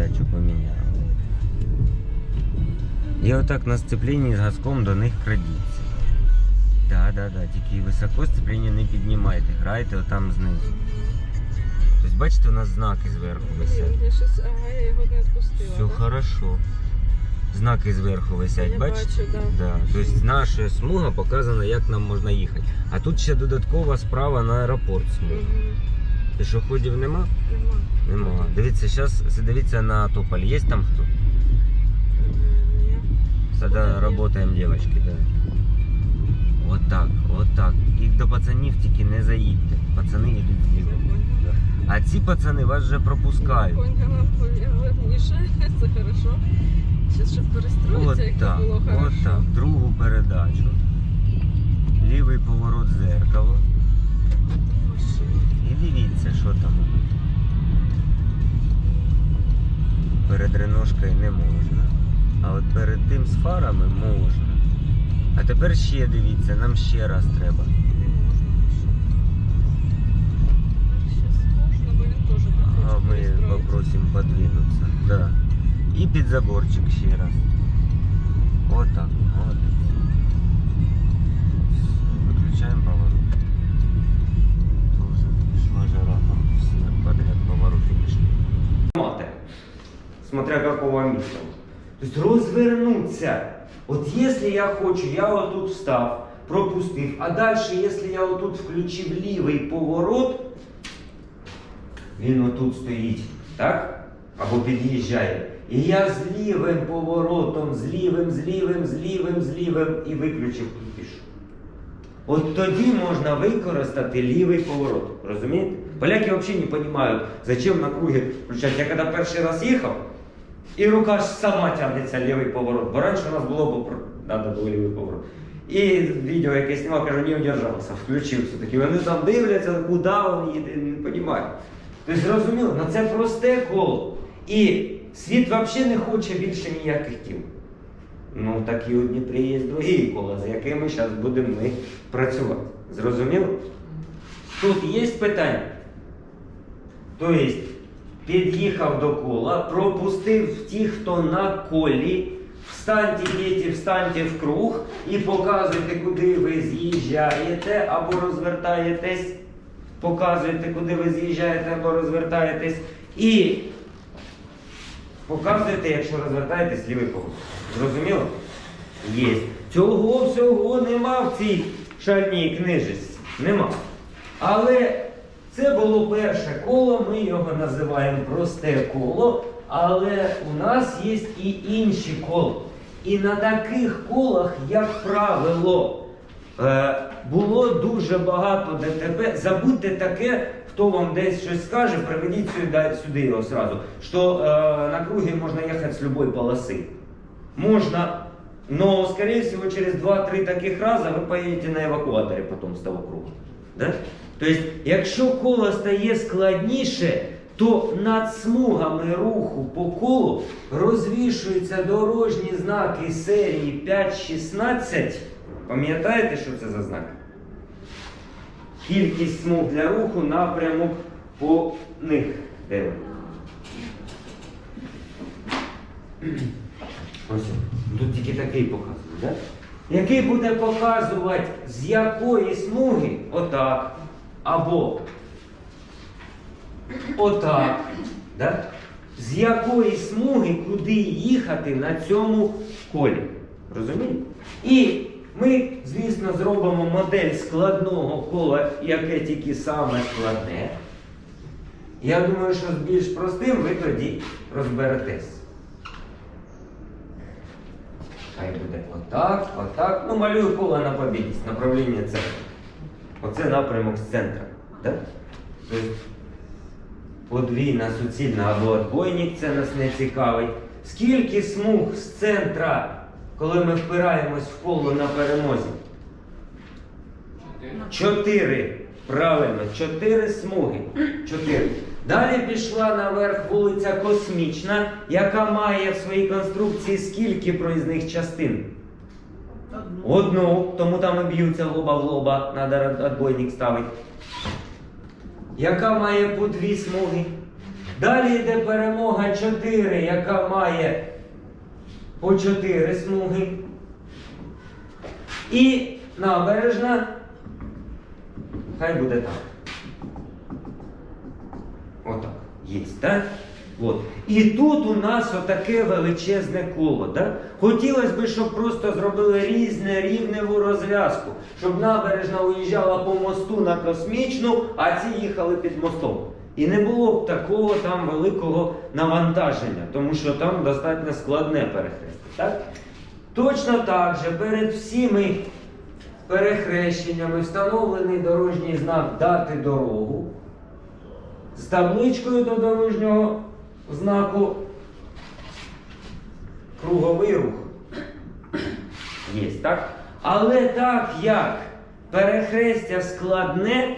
передачу поміняли. І отак на сцепленні з газком до них крадіться. Да, да, да, тільки високо сцеплення не піднімайте, грайте отам знизу. Тобто бачите, у нас знаки зверху висять. Я щось, ага, я його не відпустила. Все да? хорошо. Знаки зверху висять, Я бачите? бачу, да. Да. Тобто наша смуга показана, як нам можна їхати. А тут ще додаткова справа на аеропорт смуга. Мгм. Пішоходів нема? Нема. Нема. Дивіться, зараз дивіться на тополь. Є там хто? Тогда работаем, девочки, да. Вот так, вот так. І до пацанів тільки не заїдьте. Пацани йдуть зліва. А ці пацани вас вже пропускають. Це хорошо. Зараз От перестроїться, як так, було хорошо. от так. Другу передачу. Лівий поворот зеркало. І що там. Перед реношкою не можна. А от перед тим з фарами можна. А тепер ще дивіться, нам ще раз треба. А хоче мы перестроїтися. попросим подвинуться. Да. И під заборчик ще раз. Вот какого. То есть розвернуться. От якщо я хочу, я отут встав, пропустив, а далі, якщо я отут включив лівий поворот, він отут стоїть, так? Або під'їжджає. І я з лівим поворотом, з лівим, з лівим, з лівим, з лівим і виключив і пішов. От тоді можна використати лівий поворот. Розумієте? Поляки взагалі не розуміють, зачем на круги включати. Я коли перший раз їхав, і рука ж сама тягнеться лівий поворот. Бо раніше у нас було, бо треба було лівий поворот. І відео, яке знімав, кажу, не удержався, включив все-таки. Вони там дивляться, куди він їде, не розуміють. Тобто зрозуміло, ну це просте коло. І світ взагалі не хоче більше ніяких тіл. Ну, так і у Дніпрі є другі кола, з якими зараз будемо ми працювати. Зрозуміло? Тут є питання. Тобто, під'їхав до кола, пропустив ті, хто на колі. Встаньте, діти, встаньте в круг і показуйте, куди ви з'їжджаєте або розвертаєтесь. Показуєте, куди ви з'їжджаєте або розвертаєтесь. І показуєте, якщо розвертаєтесь, лівий поворот. Зрозуміло? Є. Цього всього нема в цій шальній книжці. Нема. Але це було перше коло, ми його називаємо просте коло, але у нас є і інші кола. І на таких колах, як правило, е, було дуже багато ДТП. Забудьте таке, хто вам десь щось скаже, приведіть сюди, сюди його сразу, що е, на кругі можна їхати з будь-якої полоси. Можно, но, скорее через 2-3 таких раза ви поїдете на евакуаторі потім з того кругу. Да? Тобто, якщо коло стає складніше, то над смугами руху по колу розвішуються дорожні знаки серії 5-16. Пам'ятаєте, що це за знаки? Кількість смуг для руху, напрямок по них. Де? Ось. Тут тільки такий показує, да? Який буде показувати, з якої смуги отак. Або отак. Да? З якої смуги куди їхати на цьому колі. Розумієте? І ми, звісно, зробимо модель складного кола, яке тільки саме складне. Я думаю, що з більш простим ви тоді розберетесь. Хай буде отак, отак. Ну, малюю коло на побідність, направлення центру. Оце напрямок з центра. Да? Тобто подвійна суцільна або отбойник, це нас не цікавить. Скільки смуг з центра, коли ми впираємось в коло на перемозі? Чотири. Правильно, чотири смуги. Чотири. Далі пішла наверх вулиця Космічна, яка має в своїй конструкції скільки проїзних частин? Одну, тому там і б'ються лоба в лоба, треба отбойник ставити. Яка має по дві смуги? Далі йде перемога 4, яка має по 4 смуги. І набережна. Хай буде так. Отак. Є, так? От. І тут у нас отаке величезне коло. Так? Хотілося б, щоб просто зробили різне рівневу розв'язку, щоб набережна уїжджала по мосту на космічну, а ці їхали під мостом. І не було б такого там великого навантаження, тому що там достатньо складне перехрестя. Так? Точно так же перед всіми перехрещеннями встановлений дорожній знак дати дорогу з табличкою до дорожнього знаку круговий рух. Є, так? Але так як перехрестя складне,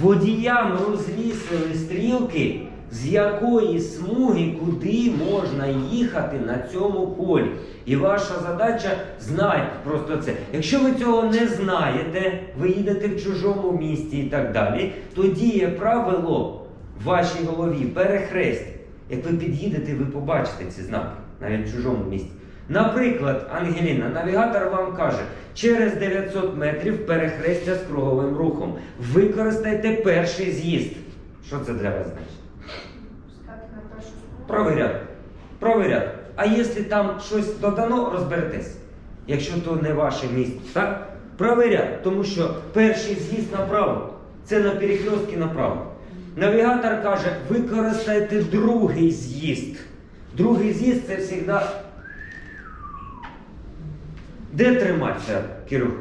водіям розвісили стрілки, з якої смуги куди можна їхати на цьому полі. І ваша задача знати просто це. Якщо ви цього не знаєте, ви їдете в чужому місті і так далі, то діє правило в вашій голові перехрестя. Як ви під'їдете, ви побачите ці знаки навіть в чужому місті. Наприклад, Ангеліна, навігатор вам каже, через 900 метрів перехрестя з круговим рухом. Використайте перший з'їзд. Що це для вас значить? Провіряти. Провіряти. А якщо там щось додано, розберетесь. Якщо то не ваше місце, так? Провіряти. Тому що перший з'їзд направо, це на перехрестки направо. Навігатор каже, використайте другий з'їзд. Другий з'їзд це завжди. Де триматися, Кирюх?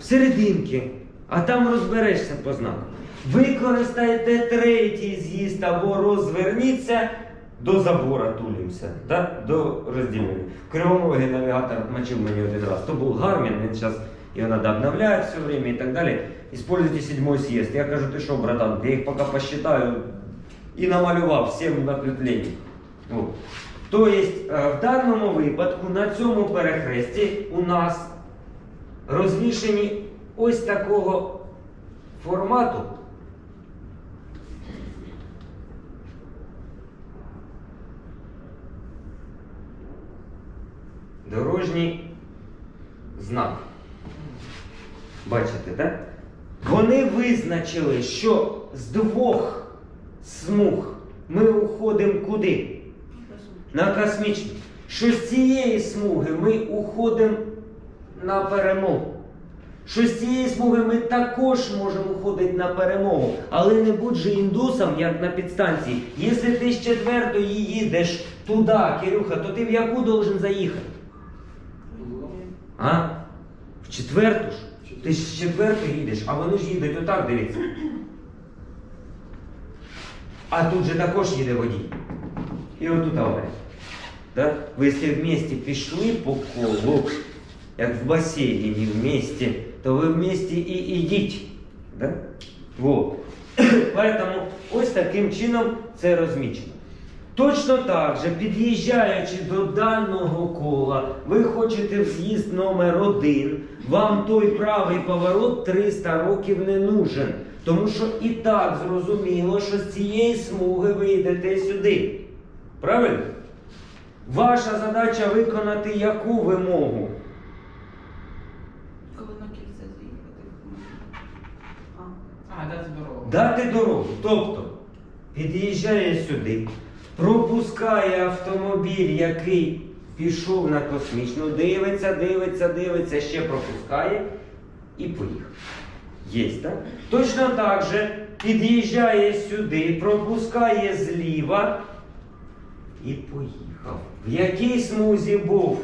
В серединки. А там розберешся по знаку. Використайте третій з'їзд або розверніться до забора тулімся, да? до розділення. В навігатор отмочив мені один раз. То був Гармін, він зараз його треба обновляти все время і так далі. Используйте седьмой съезд. Я кажу, ти що, братан, я їх поки посчитаю і намалював 7 накреплень. От. Тобто, е, в даному випадку на цьому перехресті у нас розвішені ось такого формату. Дорожній знак. Бачите, так? Вони визначили, що з двох смуг ми уходимо куди? На космічну. Що з цієї смуги ми уходимо на перемогу. Що з цієї смуги ми також можемо уходити на перемогу. Але не будь же індусом, як на підстанції. Якщо ти з четвертої їдеш туди, Кирюха, то ти в яку должен заїхати? А? В четверту ж? Ти ж з четвертої їдеш, а вони ж їдуть отак, дивіться. А тут же також їде водій. І отут аварія. Да? Ви якщо вместе пішли по колу, як в басейні не вместе, то ви вместе і йдіть. Да? Вот. Поэтому ось таким чином це розмічено. Точно так же, під'їжджаючи до даного кола, ви хочете в з'їзд номер один, вам той правий поворот 300 років не нужен. Тому що і так зрозуміло, що з цієї смуги ви йдете сюди. Правильно? Ваша задача виконати яку вимогу? Коли на кільце заїхати. А. А, дати дорогу. Дати дорогу. Тобто під'їжджає сюди, пропускає автомобіль, який пішов на космічну, дивиться, дивиться, дивиться, ще пропускає і поїхав. Є, так? Точно так же під'їжджає сюди, пропускає зліва і поїхав. В якій смузі був?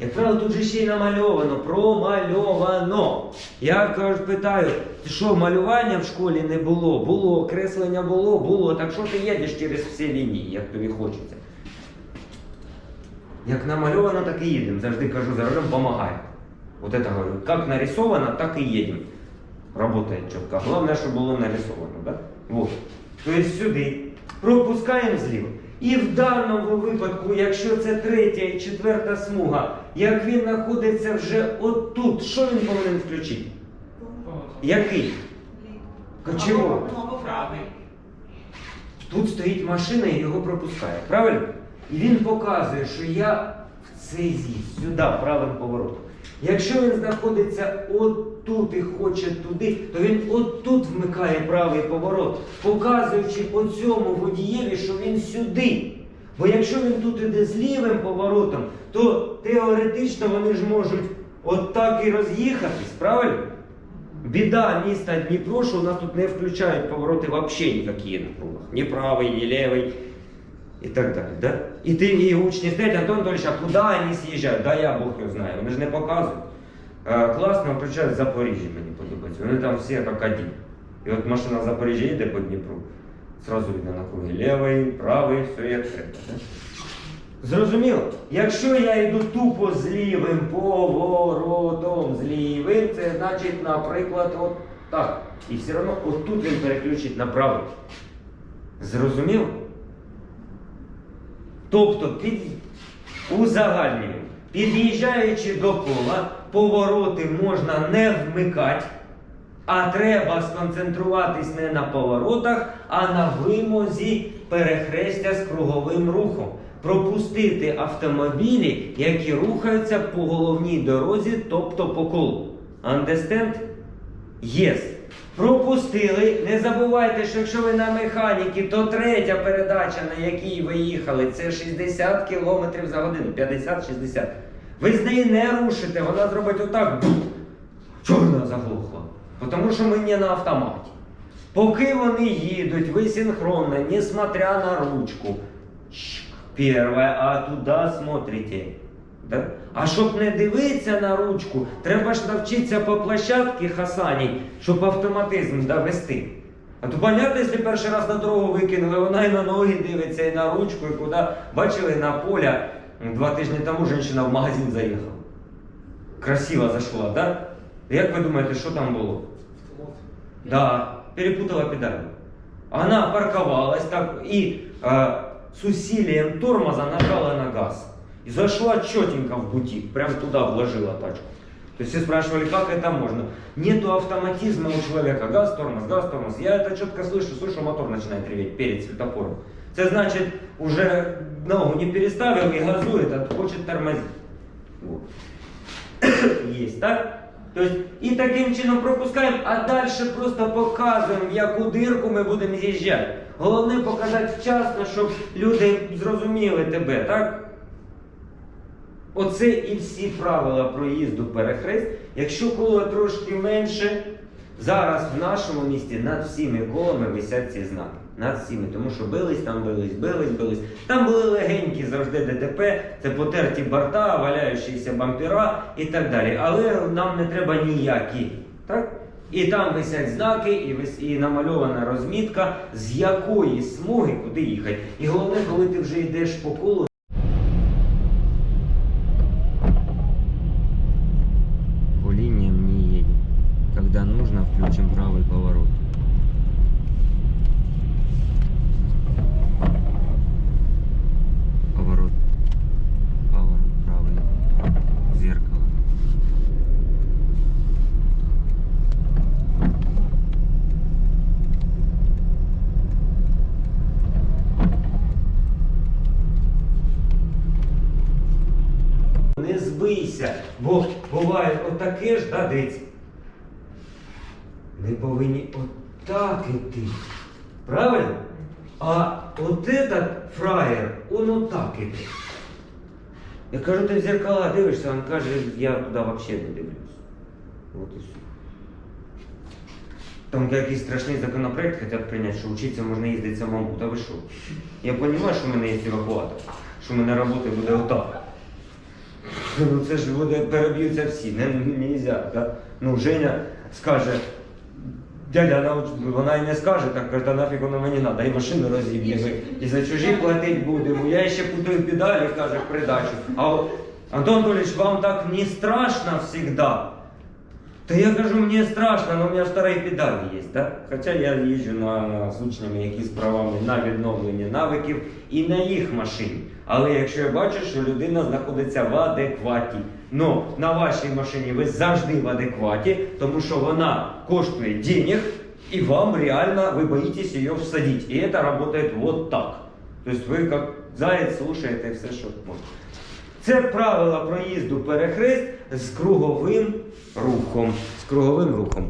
Як правило, тут же ще й намальовано, промальовано. Я кажу, питаю, ти що, малювання в школі не було? Було, креслення було, було. Так що ти їдеш через всі лінії, як тобі хочеться? Як намальовано, так і їдемо. Завжди кажу, за рулем помагає. Вот это говорю, как нарисовано, так и едем. Работает четко. Главное, чтобы было нарисовано, да? Вот. То есть сюди. Пропускаємо зліва. І в даному випадку, якщо це третя і четверта смуга, як він знаходиться вже отут, що він повинен включити? Який? Або правий. Тут стоїть машина і його пропускає. Правильно? І він показує, що я в цей з'їзд, сюди, правим поворотом. Якщо він знаходиться отут і хоче туди, то він отут вмикає правий поворот, показуючи оцьому водієві, що він сюди. Бо якщо він тут іде з лівим поворотом, то теоретично вони ж можуть отак і роз'їхатись, правильно? Біда міста Дніпро, що у нас тут не включають повороти вообще ніякі на кругах. Ні правий, ні лівий і так далі. Да? І ти і учні стоять, Антон Анатольевич, а куди вони з'їжджають? Да я Бог його знає, вони ж не показують. Е, класно включають Запоріжжя, мені подобається. Вони там всі як один. І от машина з Запоріжжя їде по Дніпру, зразу видно на круги лівий, правий, все як треба. Зрозуміло? Якщо я йду тупо з лівим поворотом, з лівим, це значить, наприклад, от так. І все одно отут він переключить на правий. Зрозуміло? Тобто, під... узагальнюємо, під'їжджаючи до кола, повороти можна не вмикати, а треба сконцентруватись не на поворотах, а на вимозі перехрестя з круговим рухом. Пропустити автомобілі, які рухаються по головній дорозі, тобто по колу. Understand? Yes. Пропустили. Не забувайте, що якщо ви на механіки, то третя передача, на якій ви їхали, це 60 км за годину, 50-60. Ви з неї не рушите, вона зробить отак. Чорна заглухла. Тому що ми не на автоматі. Поки вони їдуть, ви синхронно, несмотря на ручку. Первое, а туди смотрите. Да? А щоб не дивитися на ручку, треба ж навчитися по площадці Хасані, щоб автоматизм довести. А то понятно, якщо перший раз на дорогу викинули, вона і на ноги дивиться, і на ручку, і куди. Бачили на поля два тижні тому жінка в магазин заїхала. Красиво зайшла, да? Як ви думаєте, що там було? Да, перепутала педаль. Она парковалась так и э, с усилием тормоза нажала на газ. И зашла четенько в бутик, прям туда вложила тачку. То есть все спрашивали, как это можно. Нету автоматизма у человека. Газ, тормоз, газ, тормоз. Я это четко слышу, слышу, мотор начинает реветь перед светофором. Это значит, уже ногу не переставил и газует, а хочет тормозить. Вот. Есть, так? Тобто, і таким чином пропускаємо, а далі просто показуємо, в яку дирку ми будемо з'їжджати. Головне показати вчасно, щоб люди зрозуміли тебе, так? Оце і всі правила проїзду перехрест. Якщо коло трошки менше, зараз в нашому місті над всіми колами висять ці знаки. Над всіми, тому що бились, там бились, бились, бились. Там були легенькі завжди ДТП, це потерті борта, валяючіся бампера і так далі. Але нам не треба ніякі. Так? І там висять знаки, і, вис... і намальована розмітка, з якої смуги куди їхати. І головне, коли ти вже йдеш по колу. По линиям не едем. Когда нужно, включим правый поворот. Поворот. Поворот правый. Зеркало. Не збийся, бо отаке ж, да. Ми повинні отак іти. Правильно? А от этот фраєр, он отак іде. Я кажу, ти в зеркала дивишся, він каже, я туди взагалі не дивлюсь. От і все. Там якийсь страшний законопроект хотят прийняти, що вчитися можна їздити самому. Та ви що? Я розумію, що в мене є евакуатор, що в мене робота буде отак. Ну це ж буде, переб'ються всі, не, можна. Да? Ну, Женя скаже, дядя, вона і не скаже, так каже, нафіг воно мені треба, і машину розіб'ємо. і за чужі платити будемо. Я ще путаю педалі, каже, в придачу. А Антон Анатольевич, вам так не страшно всегда? Та я кажу, мені страшно, але у мене вторая педаль є, да? Хоча я їжджу на, з учнями, які з правами на відновлення навиків і на їх машині. Але якщо я бачу, що людина знаходиться в адекваті, ну на вашій машині ви завжди в адекваті, тому що вона коштує денег, и вам реально, вы боитесь ее всадить. И это работает вот так. То есть ви як заяць слушаєте все, що можна. Це правила проїзду перехрест з круговим рухом. З круговим рухом.